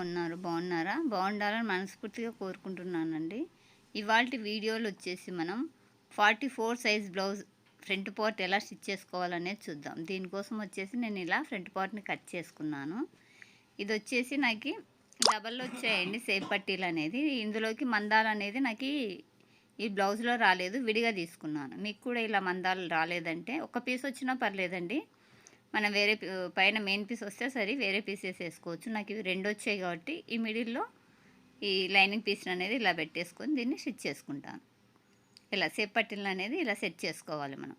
ఉన్నారు. బాగున్నారా? బాగుండాలని మనస్ఫూర్తిగా కోరుకుంటున్నానండి. ఇవాళ వీడియోలు వచ్చేసి మనం forty four size blouse front part ఎలా స్టిచ్ చేసుకోవాలనేది చూద్దాం. దీనికోసం వచ్చేసి నేను ఇలా ఫ్రంట్ పార్ట్ని కట్ చేసుకున్నాను. ఇది వచ్చేసి నాకు డబల్లో వచ్చాయండి సేఫ్ పట్టీలు అనేది. ఇందులోకి మందాలు అనేది నాకు ఈ బ్లౌజ్లో రాలేదు. విడిగా తీసుకున్నాను. మీకు కూడా ఇలా మందాలు రాలేదంటే ఒక పీస్ వచ్చినా పర్లేదండి. మనం వేరే పైన మెయిన్ పీస్ వస్తే సరే వేరే పీసెస్ వేసుకోవచ్చు. నాకు ఇవి రెండు వచ్చాయి కాబట్టి ఈ మిడిల్లో ఈ లైనింగ్ పీస్ అనేది ఇలా పెట్టేసుకొని దీన్ని స్టిచ్ చేసుకుంటాను. ఇలా సేప్ అనేది ఇలా సెట్ చేసుకోవాలి మనం.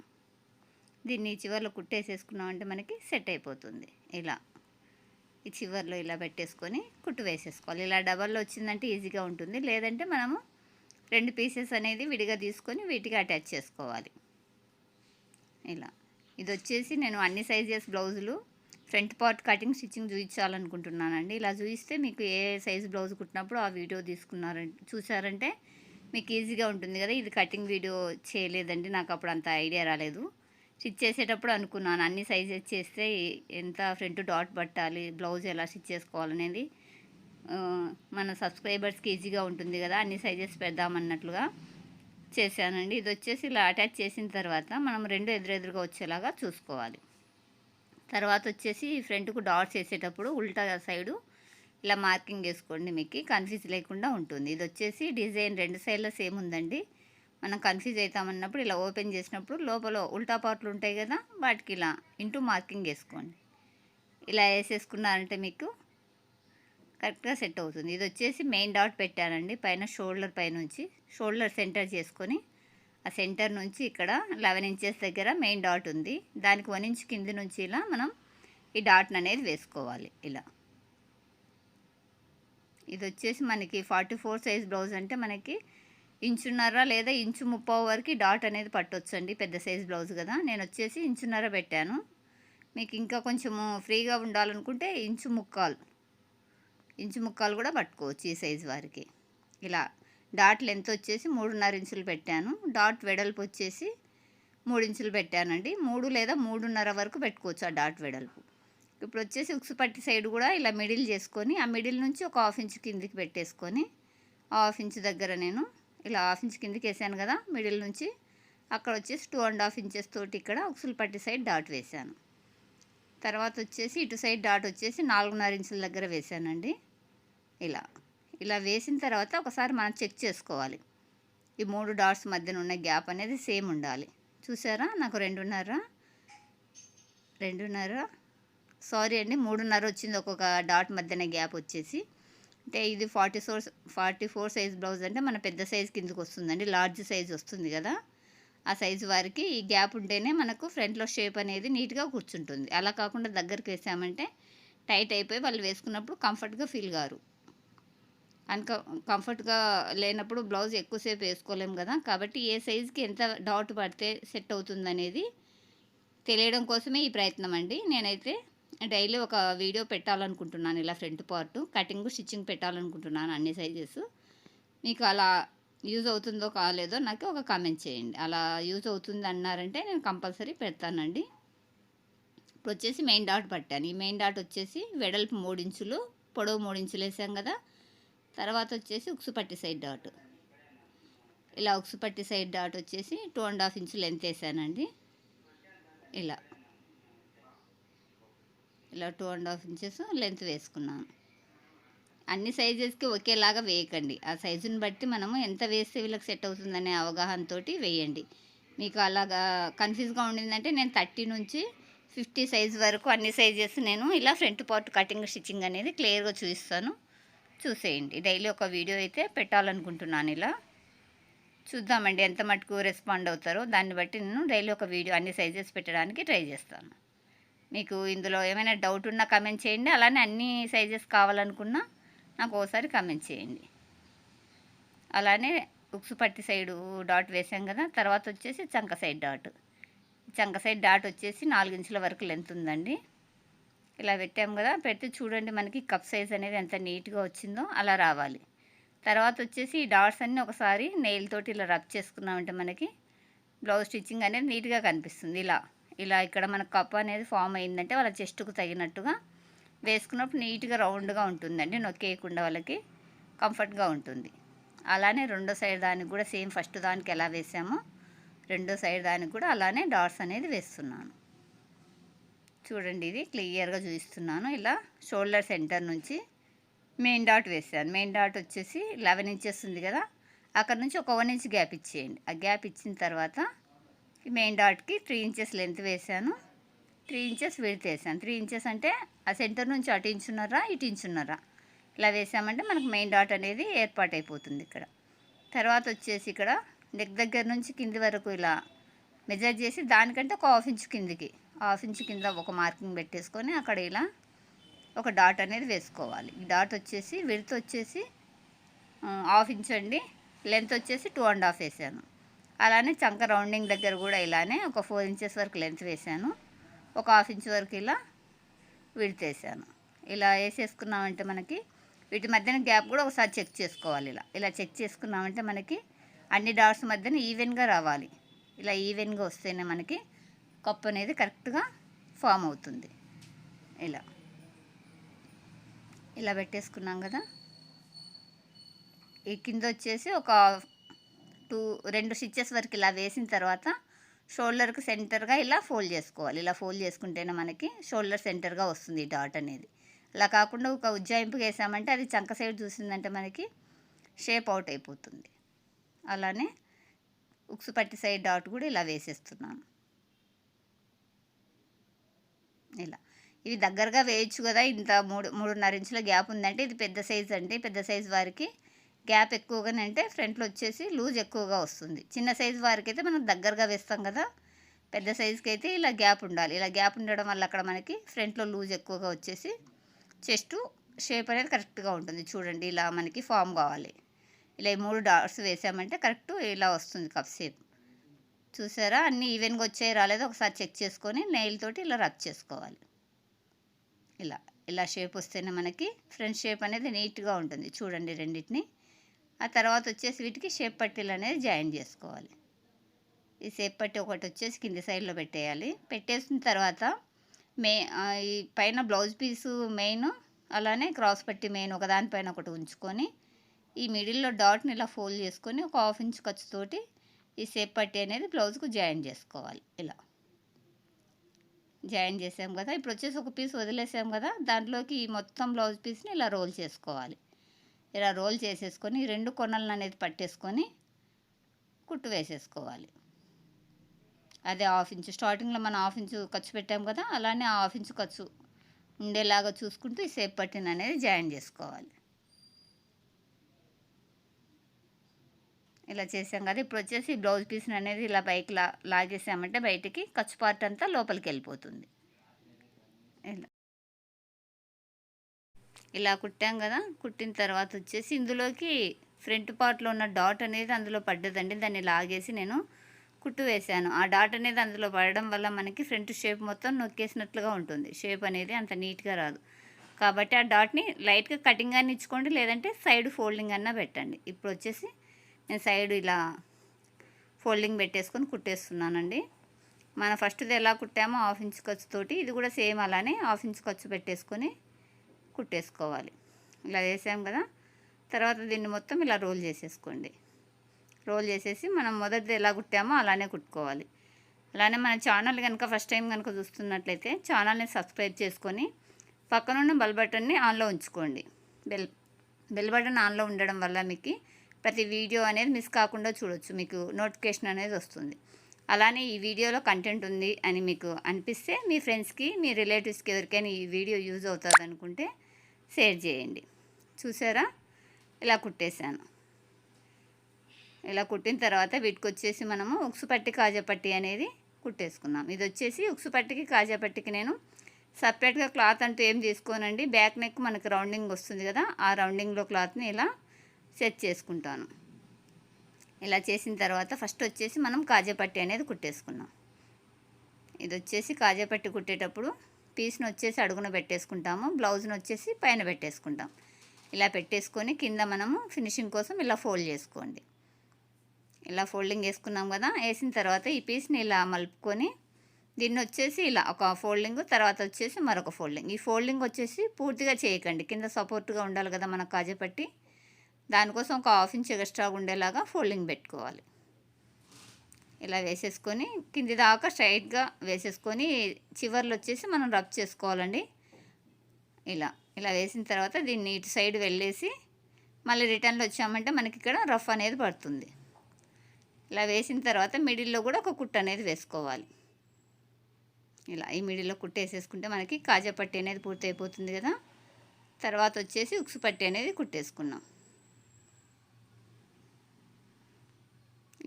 దీన్ని చివర్లో కుట్టేసేసుకున్నామంటే మనకి సెట్ అయిపోతుంది. ఇలా. ఈ చివర్లో ఇలా పెట్టేసుకొని కుట్టు వేసేసుకోవాలి. ఇలా డబల్లో వచ్చిందంటే ఈజీగా ఉంటుంది. లేదంటే మనము రెండు పీసెస్ అనేది విడిగా తీసుకొని వీటికి అటాచ్ చేసుకోవాలి. ఇలా. ఇది వచ్చేసి నేను అన్ని సైజెస్ బ్లౌజులు ఫ్రంట్ పార్ట్ కటింగ్ స్టిచ్చింగ్ చూపించాలనుకుంటున్నానండి ఇలా చూపిస్తే మీకు ఏ సైజ్ బ్లౌజ్ కుట్టినప్పుడు ఆ వీడియో తీసుకున్నారంటే చూసారంటే మీకు ఈజీగా ఉంటుంది కదా. ఇది కటింగ్ వీడియో చేయలేదండి నాకు అప్పుడు అంత ఐడియా రాలేదు. స్టిచ్ చేసేటప్పుడు అనుకున్నాను అన్ని సైజెస్ చేస్తే ఎంత ఫ్రంట్ డాట్ పట్టాలి బ్లౌజ్ ఎలా స్టిచ్ చేసుకోవాలనేది. మన సబ్స్క్రైబర్స్కి ఈజీగా ఉంటుంది కదా అన్ని సైజెస్ పెడదామన్నట్లుగా. చేశానండి. ఇది వచ్చేసి ఇలా అటాచ్ చేసిన తర్వాత మనం రెండు ఎదురెదురుగా వచ్చేలాగా చూసుకోవాలి. తర్వాత వచ్చేసి ఫ్రంట్కు డాట్స్ వేసేటప్పుడు ఉల్టా సైడు ఇలా మార్కింగ్ వేసుకోండి మీకు. కన్ఫ్యూజ్ లేకుండా ఉంటుంది. ఇది వచ్చేసి డిజైన్ రెండు సైడ్లో సేమ్ ఉందండి. మనం కన్ఫ్యూజ్ అవుతామన్నప్పుడు ఇలా ఓపెన్ చేసినప్పుడు లోపల ఉల్టా పార్ట్లు ఉంటాయి కదా వాటికి ఇలా ఇంటూ మార్కింగ్ వేసుకోండి ఇలా వేసేసుకున్నారంటే మీకు కరెక్ట్గా సెట్ అవుతుంది. ఇది వచ్చేసి మెయిన్ డాట్ పెట్టానండి. పైన షోల్డర్ పైనుంచి షోల్డర్ సెంటర్ చేసుకొని ఆ సెంటర్ నుంచి ఇక్కడ లెవెన్ ఇంచెస్ దగ్గర మెయిన్ డాట్ ఉంది. దానికి వన్ ఇంచ్ కింది నుంచి ఇలా మనం ఈ డాట్ని అనేది వేసుకోవాలి ఇలా. ఇది వచ్చేసి మనకి ఫార్టీ ఫోర్ సైజ్ బ్లౌజ్ అంటే మనకి ఇంచున్నర లేదా ఇంచు ముప్పావు వరకు డాట్ అనేది పట్టొచ్చండి పెద్ద సైజ్ బ్లౌజ్ కదా. నేను వచ్చేసి ఇంచున్నర పెట్టాను. మీకు ఇంకా కొంచెము ఫ్రీగా ఉండాలనుకుంటే ఇంచు ముక్కాలు ఇంచు ముక్కాలు కూడా పట్టుకోవచ్చు ఈ సైజు వారికి. ఇలా డాట్ లెంత్ వచ్చేసి మూడున్నర ఇంచులు పెట్టాను. డాట్ వెడల్పు వచ్చేసి మూడు ఇంచులు పెట్టానండి. మూడు లేదా మూడున్నర వరకు పెట్టుకోవచ్చు ఆ డాట్ వెడల్పు. ఇప్పుడు వచ్చేసి ఉక్సు పట్టి సైడ్ కూడా ఇలా మిడిల్ చేసుకొని ఆ మిడిల్ నుంచి ఒక హాఫ్ ఇంచ్ కిందికి పెట్టేసుకొని ఆ హాఫ్ ఇంచ్ దగ్గర నేను ఇలా హాఫ్ ఇంచ్ కిందికి వేసాను కదా మిడిల్ నుంచి. అక్కడ వచ్చేసి టూ అండ్ హాఫ్ ఇంచెస్ తోటి ఇక్కడ ఉక్సులు పట్టి సైడ్ డాట్ వేసాను. తర్వాత వచ్చేసి ఇటు సైడ్ డాట్ వచ్చేసి నాలుగున్నర ఇంచుల దగ్గర వేసానండి. ఇలా ఇలా వేసిన తర్వాత ఒకసారి మనం చెక్ చేసుకోవాలి. ఈ మూడు డాట్స్ మధ్యన ఉన్న గ్యాప్ అనేది సేమ్ ఉండాలి. చూసారా? నాకు రెండున్నర రెండున్నర సారీ అండి మూడున్నర వచ్చింది ఒక్కొక్క డాట్ మధ్యన గ్యాప్ వచ్చేసి. అంటే ఇది forty four forty four size blouse అంటే మన పెద్ద సైజ్ కిందకి వస్తుందండి లార్జ్ సైజ్ వస్తుంది కదా. ఆ సైజు వారికి ఈ గ్యాప్ ఉంటేనే మనకు ఫ్రంట్లో షేప్ అనేది నీట్గా కూర్చుంటుంది. అలా కాకుండా దగ్గరికి వేసామంటే టైట్ అయిపోయి వాళ్ళు వేసుకున్నప్పుడు కంఫర్ట్గా ఫీల్ కారు అన్క కంఫర్ట్గా లేనప్పుడు బ్లౌజ్ ఎక్కువసేపు వేసుకోలేము కదా. కాబట్టి ఏ సైజుకి ఎంత డాట్ పడితే సెట్ అవుతుంది అనేది తెలియడం కోసమే ఈ ప్రయత్నం అండి. నేనైతే డైలీ ఒక వీడియో పెట్టాలనుకుంటున్నాను ఇలా ఫ్రంట్ పార్ట్. కటింగ్ స్టిచ్చింగ్ పెట్టాలనుకుంటున్నాను అన్ని సైజెస్. మీకు అలా యూజ్ అవుతుందో కాలేదో నాకు ఒక కామెంట్ చేయండి. అలా యూజ్ అవుతుంది అన్నారంటే నేను కంపల్సరీ పెడతానండి. ఇప్పుడు వచ్చేసి మెయిన్ డాట్ పట్టాను. ఈ మెయిన్ డాట్ వచ్చేసి వెడల్పు మూడు ఇంచులు పొడవు మూడు ఇంచులు వేసాం కదా. తర్వాత వచ్చేసి ఉక్సు పట్టి సైడ్ డాట్. ఇలా ఉక్సు పట్టి సైడ్ డాట్ వచ్చేసి two and half inch length వేసానండి. ఇలా. ఇలా two and half inches length వేసుకున్నాను. అన్ని సైజెస్కి ఒకేలాగా వేయకండి. ఆ సైజుని బట్టి మనము ఎంత వేస్తే వీళ్ళకి సెట్ అవుతుందనే అవగాహనతో వేయండి. మీకు అలాగా కన్ఫ్యూజ్గా ఉండిందంటే నేను థర్టీ నుంచి ఫిఫ్టీ సైజ్ వరకు అన్ని సైజెస్ నేను ఇలా ఫ్రంట్ పార్ట్ కటింగ్ స్టిచ్చింగ్ అనేది క్లియర్గా చూపిస్తాను. చూసేయండి. డైలీ ఒక వీడియో అయితే పెట్టాలనుకుంటున్నాను ఇలా. చూద్దామండి ఎంత మటుకు రెస్పాండ్ అవుతారో. దాన్ని బట్టి నేను డైలీ ఒక వీడియో అన్ని సైజెస్ పెట్టడానికి ట్రై చేస్తాను. మీకు ఇందులో ఏమైనా డౌట్ ఉన్నా కమెంట్ చేయండి. అలానే అన్ని సైజెస్ కావాలనుకున్నా నాకు ఒకసారి కమెంట్ చేయండి. అలానే ఉక్సు పట్టి సైడు డాట్ వేసాం కదా తర్వాత వచ్చేసి చంక సైడ్ డాట్ చంక సైడ్ డాట్ వచ్చేసి నాలుగు ఇంచుల వరకు లెంత్ ఉందండి. ఇలా పెట్టాం కదా పెడితే చూడండి మనకి కప్ సైజ్ అనేది ఎంత నీట్గా వచ్చిందో అలా రావాలి. తర్వాత వచ్చేసి ఈ డాట్స్ అన్నీ ఒకసారి నెయిల్ తోటి ఇలా రబ్ చేసుకున్నామంటే మనకి బ్లౌజ్ స్టిచ్చింగ్ అనేది నీట్గా కనిపిస్తుంది. ఇలా ఇలా ఇక్కడ మన కప్ అనేది ఫామ్ అయిందంటే వాళ్ళ చెస్ట్కు తగినట్టుగా వేసుకున్నప్పుడు నీట్గా రౌండ్గా ఉంటుందండి. నొక్కేయకుండా వాళ్ళకి కంఫర్ట్గా ఉంటుంది. అలానే రెండో సైడ్ దానికి కూడా సేమ్ ఫస్ట్ దానికి ఎలా వేసామో రెండో సైడ్ దానికి కూడా అలానే డాట్స్ అనేది వేస్తున్నాను. చూడండి ఇది క్లియర్గా చూపిస్తున్నాను. ఇలా షోల్డర్ సెంటర్ నుంచి మెయిన్ డాట్ వేసాను. మెయిన్ డాట్ వచ్చేసి లెవెన్ ఇంచెస్ ఉంది కదా అక్కడ నుంచి ఒక వన్ ఇంచ్ గ్యాప్ ఇచ్చేయండి. ఆ గ్యాప్ ఇచ్చిన తర్వాత మెయిన్ డాట్కి త్రీ ఇంచెస్ లెంత్ వేసాను. త్రీ ఇంచెస్ విడత వేసాను. త్రీ ఇంచెస్ అంటే ఆ సెంటర్ నుంచి అటు ఇంచున్నారా ఇటు ఇంచున్నారా ఇలా వేసామంటే మనకు మెయిన్ డాట్ అనేది ఏర్పాటు అయిపోతుంది ఇక్కడ. తర్వాత వచ్చేసి ఇక్కడ నెక్ దగ్గర నుంచి కింది వరకు ఇలా మెజర్ చేసి దానికంటే ఒక హాఫ్ ఇంచ్ కిందికి హాఫ్ ఇంచ్ కింద ఒక మార్కింగ్ పెట్టేసుకొని అక్కడ ఇలా ఒక డాట్ అనేది వేసుకోవాలి. డాట్ వచ్చేసి విడత వచ్చేసి హాఫ్ ఇంచ్ అండి. లెంత్ వచ్చేసి టూ అండ్ హాఫ్ వేసాను. అలానే చంక రౌండింగ్ దగ్గర కూడా ఇలానే ఒక ఫోర్ ఇంచెస్ వరకు లెంత్ వేసాను. ఒక హాఫ్ ఇంచ్ వరకు ఇలా విడితేసాను ఇలా వేసేసుకున్నామంటే మనకి వీటి మధ్యన గ్యాప్ కూడా ఒకసారి చెక్ చేసుకోవాలి ఇలా. ఇలా చెక్ చేసుకున్నామంటే మనకి అన్ని డాట్స్ మధ్యన ఈవెన్గా రావాలి. ఇలా ఈవెన్గా వస్తేనే మనకి కప్పు అనేది కరెక్ట్గా ఫామ్ అవుతుంది. ఇలా. ఇలా పెట్టేసుకున్నాం కదా. ఈ కింద వచ్చేసి ఒక టూ రెండు స్టిచ్చెస్ వరకు ఇలా వేసిన తర్వాత షోల్డర్కి సెంటర్గా ఇలా ఫోల్డ్ చేసుకోవాలి. ఇలా ఫోల్డ్ చేసుకుంటేనే మనకి షోల్డర్ సెంటర్గా వస్తుంది డాట్ అనేది. అలా కాకుండా ఒక ఉజ్జాయింపు వేసామంటే అది చంక సైడ్ చూసిందంటే మనకి షేప్ అవుట్ అయిపోతుంది. అలానే ఉక్సు పట్టి సైడ్ డాట్ కూడా ఇలా వేసేస్తున్నాను. ఇలా. ఇవి దగ్గరగా వేయచ్చు కదా ఇంత మూడు మూడున్నర ఇంచుల గ్యాప్ ఉందంటే ఇది పెద్ద సైజ్ అంటే పెద్ద సైజ్ వారికి గ్యాప్ ఎక్కువగానే అంటే ఫ్రంట్లో వచ్చేసి లూజ్ ఎక్కువగా వస్తుంది. చిన్న సైజ్ వారికి అయితే మనం దగ్గరగా వేస్తాం కదా పెద్ద సైజుకి అయితే ఇలా గ్యాప్ ఉండాలి. ఇలా గ్యాప్ ఉండడం వల్ల అక్కడ మనకి ఫ్రంట్లో లూజ్ ఎక్కువగా వచ్చేసి చెస్ట్ షేప్ అనేది కరెక్ట్గా ఉంటుంది. చూడండి ఇలా మనకి ఫామ్ కావాలి. ఇలా ఈ మూడు డాట్స్ వేసామంటే కరెక్ట్ ఇలా వస్తుంది కప్ షేప్. చూసారా? అన్నీ ఈవెన్గా వచ్చాయి రాలేదో? ఒకసారి చెక్ చేసుకొని నెయిల్ తోటి ఇలా రబ్ చేసుకోవాలి. ఇలా ఇలా షేప్ వస్తేనే మనకి ఫ్రంట్ షేప్ అనేది నీట్గా ఉంటుంది. చూడండి రెండింటిని. ఆ తర్వాత వచ్చేసి వీటికి షేప్ పట్టీలు అనేది జాయిన్ చేసుకోవాలి. ఈ షేప్ పట్టి ఒకటి వచ్చేసి కింది సైడ్లో పెట్టేయాలి. పెట్టేసిన తర్వాత మే ఈ పైన బ్లౌజ్ పీసు మెయిన్ అలానే క్రాస్ పట్టి మెయిన్ ఒకదానిపైన ఒకటి ఉంచుకొని ఈ మిడిల్లో డాట్ని ఇలా ఫోల్డ్ చేసుకొని ఒక హాఫ్ ఇంచ్ ఖర్చుతోటి ఈ షేప్ పట్టి అనేది బ్లౌజ్కు జాయిన్ చేసుకోవాలి. ఇలా. జాయిన్ చేసాం కదా. ఇప్పుడు వచ్చేసి ఒక పీస్ వదిలేసాం కదా. దాంట్లోకి ఈ మొత్తం బ్లౌజ్ పీస్ని ఇలా రోల్ చేసుకోవాలి. ఇలా రోల్ చేసేసుకొని రెండు కొనలను అనేది పట్టేసుకొని కుట్టు వేసేసుకోవాలి. అదే హాఫ్ ఇంచు స్టార్టింగ్లో మనం హాఫ్ ఇంచు ఖర్చు పెట్టాం కదా అలానే హాఫ్ ఇంచు ఖర్చు ఉండేలాగా చూసుకుంటూ ఈ సేప్ పట్టిన అనేది జాయిన్ చేసుకోవాలి. ఇలా చేసాం కదా ఇప్పుడు వచ్చేసి బ్లౌజ్ పీస్ అనేది ఇలా పైకి లా లాగేసామంటే బయటికి ఖర్చు పార్ట్ అంతా లోపలికి వెళ్ళిపోతుంది. ఇలా. ఇలా కుట్టాం కదా కుట్టిన తర్వాత వచ్చేసి ఇందులోకి ఫ్రంట్ పార్ట్లో ఉన్న డాట్ అనేది అందులో పడ్డదండి. దాన్ని లాగేసి నేను కుట్టు వేశాను. ఆ డాట్ అనేది అందులో పడడం వల్ల మనకి ఫ్రంట్ షేప్ మొత్తం నొక్కేసినట్లుగా ఉంటుంది. షేప్ అనేది అంత నీట్గా రాదు. కాబట్టి ఆ డాట్ని లైట్గా కటింగ్ అని ఇచ్చుకోండి లేదంటే సైడ్ ఫోల్డింగ్ అన్నా పెట్టండి. ఇప్పుడు వచ్చేసి నేను సైడ్ ఇలా ఫోల్డింగ్ పెట్టేసుకొని కుట్టేస్తున్నానండి. మన ఫస్ట్ది ఎలా కుట్టామో హాఫ్ ఇంచ్ ఖర్చుతోటి ఇది కూడా సేమ్ అలానే హాఫ్ ఇంచ్ ఖర్చు పెట్టేసుకొని కుట్టేసుకోవాలి. ఇలా వేసాం కదా తర్వాత దీన్ని మొత్తం ఇలా రోల్ చేసేసుకోండి. రోల్ చేసేసి మనం మొదటిది ఎలా కుట్టామో అలానే కుట్టుకోవాలి. అలానే మన ఛానల్ కనుక ఫస్ట్ టైం కనుక చూస్తున్నట్లయితే ఛానల్ని సబ్స్క్రైబ్ చేసుకొని పక్కనున్న బెల్ బటన్ని ఆన్లో ఉంచుకోండి. బెల్ బెల్ బటన్ ఆన్లో ఉండడం వల్ల మీకు ప్రతి వీడియో అనేది మిస్ కాకుండా చూడొచ్చు. మీకు నోటిఫికేషన్ అనేది వస్తుంది. అలానే ఈ వీడియోలో కంటెంట్ ఉంది అని మీకు అనిపిస్తే మీ ఫ్రెండ్స్కి మీ రిలేటివ్స్కి ఎవరికైనా ఈ వీడియో యూజ్ అవుతుంది అనుకుంటే షేర్ చేయండి. చూసారా? ఇలా కుట్టేశాను. ఇలా కుట్టిన తర్వాత వీటికి వచ్చేసి మనము ఉక్సు పట్టి అనేది కుట్టేసుకున్నాం ఇది వచ్చేసి ఉక్సు పట్టికి నేను సపరేట్గా క్లాత్ అంటూ ఏం తీసుకోనండి. బ్యాక్ నెక్ మనకి రౌండింగ్ వస్తుంది కదా ఆ రౌండింగ్లో క్లాత్ని ఇలా సెట్ చేసుకుంటాను. ఇలా చేసిన తర్వాత ఫస్ట్ వచ్చేసి మనం కాజాపట్టి అనేది కుట్టేసుకున్నాం ఇది వచ్చేసి కాజాపట్టి కుట్టేటప్పుడు పీస్ని వచ్చేసి అడుగున పెట్టేసుకుంటాము బ్లౌజ్ని వచ్చేసి పైన పెట్టేసుకుంటాం. ఇలా పెట్టేసుకొని కింద మనము ఫినిషింగ్ కోసం ఇలా ఫోల్డ్ చేసుకోండి. ఇలా ఫోల్డింగ్ వేసుకున్నాం కదా వేసిన తర్వాత ఈ పీస్ని ఇలా మలుపుకొని దీన్ని వచ్చేసి ఇలా ఒక ఫోల్డింగ్ తర్వాత వచ్చేసి మరొక ఫోల్డింగ్. ఈ ఫోల్డింగ్ వచ్చేసి పూర్తిగా చేయకండి. కింద సపోర్ట్గా ఉండాలి కదా మనకు కాజపట్టి. దానికోసం ఒక హాఫ్ ఇంచ్ ఎక్స్ట్రా ఉండేలాగా ఫోల్డింగ్ పెట్టుకోవాలి. ఇలా వేసేసుకొని కింది దాకా స్ట్రైట్గా వేసేసుకొని చివర్లు వచ్చేసి మనం రబ్ చేసుకోవాలండి. ఇలా ఇలా వేసిన తర్వాత దీన్ని ఇటు సైడ్ వెళ్ళేసి మళ్ళీ రిటర్న్లో వచ్చామంటే మనకి ఇక్కడ రఫ్ అనేది పడుతుంది. ఇలా వేసిన తర్వాత మిడిల్లో కూడా ఒక కుట్టు అనేది వేసుకోవాలి. ఇలా ఈ మిడిల్లో కుట్టు వేసేసుకుంటే మనకి కాజా పట్టి అనేది పూర్తి అయిపోతుంది కదా. తర్వాత వచ్చేసి ఉక్సు పట్టి అనేది కుట్టేసుకున్నాం.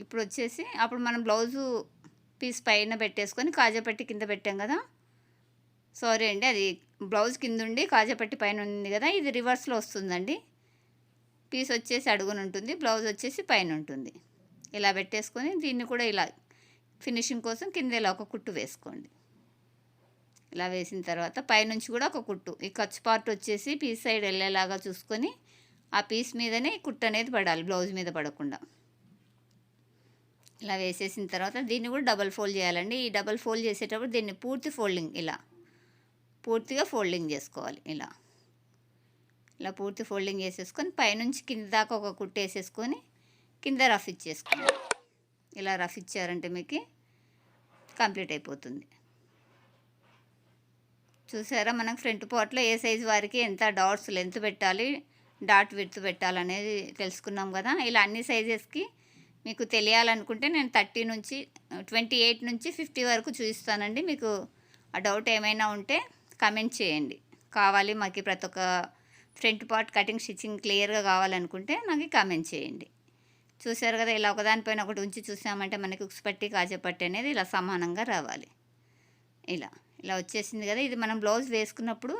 ఇప్పుడు వచ్చేసి అప్పుడు మనం బ్లౌజు పీస్ పైన పెట్టేసుకొని కాజాపట్టి కింద పెట్టాం కదా. సారీ అండి అది బ్లౌజ్ కింద ఉండి కాజాపట్టి పైన ఉంది కదా ఇది రివర్స్లో వస్తుందండి. పీస్ వచ్చేసి అడుగున ఉంటుంది బ్లౌజ్ వచ్చేసి పైన ఉంటుంది ఇలా పెట్టేసుకొని దీన్ని కూడా ఇలా ఫినిషింగ్ కోసం కింద ఇలా ఒక కుట్టు వేసుకోండి. ఇలా వేసిన తర్వాత పైనుంచి కూడా ఒక కుట్టు ఈ ఖర్చు పార్ట్ వచ్చేసి పీస్ సైడ్ వెళ్ళేలాగా చూసుకొని ఆ పీస్ మీదనే కుట్టు అనేది పడాలి బ్లౌజ్ మీద పడకుండా. ఇలా వేసేసిన తర్వాత దీన్ని కూడా డబల్ ఫోల్డ్ చేయాలండి. ఈ డబల్ ఫోల్డ్ చేసేటప్పుడు దీన్ని పూర్తి ఫోల్డింగ్ ఇలా పూర్తిగా ఫోల్డింగ్ చేసుకోవాలి ఇలా. ఇలా పూర్తి ఫోల్డింగ్ చేసేసుకొని పైనుంచి కింద దాకా ఒక కుట్టు వేసేసుకొని కింద రఫ్ ఇచ్చేసుకోవాలి. ఇలా రఫ్ ఇచ్చారంటే మీకు కంప్లీట్ అయిపోతుంది. చూసారా మనకు ఫ్రంట్ పార్ట్లో ఏ సైజు వారికి ఎంత డాట్స్ లెంత్ పెట్టాలి డాట్ విడ్త్ పెట్టాలనేది తెలుసుకున్నాం కదా. ఇలా అన్ని సైజెస్కి మీకు తెలియాలనుకుంటే నేను థర్టీ నుంచి ట్వంటీ ఎయిట్ నుంచి ఫిఫ్టీ వరకు చూపిస్తానండి. మీకు ఆ డౌట్ ఏమైనా ఉంటే కమెంట్ చేయండి. కావాలి మాకు ప్రతి ఒక్క ఫ్రంట్ పార్ట్ కటింగ్ స్టిచ్చింగ్ క్లియర్గా కావాలనుకుంటే నాకు కామెంట్ చేయండి. చూసారు కదా ఇలా ఒకదానిపైన ఒకటి ఉంచి చూసామంటే మనకి ఉక్స్ పట్టి కాజపట్టి అనేది ఇలా సమానంగా రావాలి. ఇలా ఇలా వచ్చేసింది కదా ఇది మనం బ్లౌజ్ వేసుకున్నప్పుడు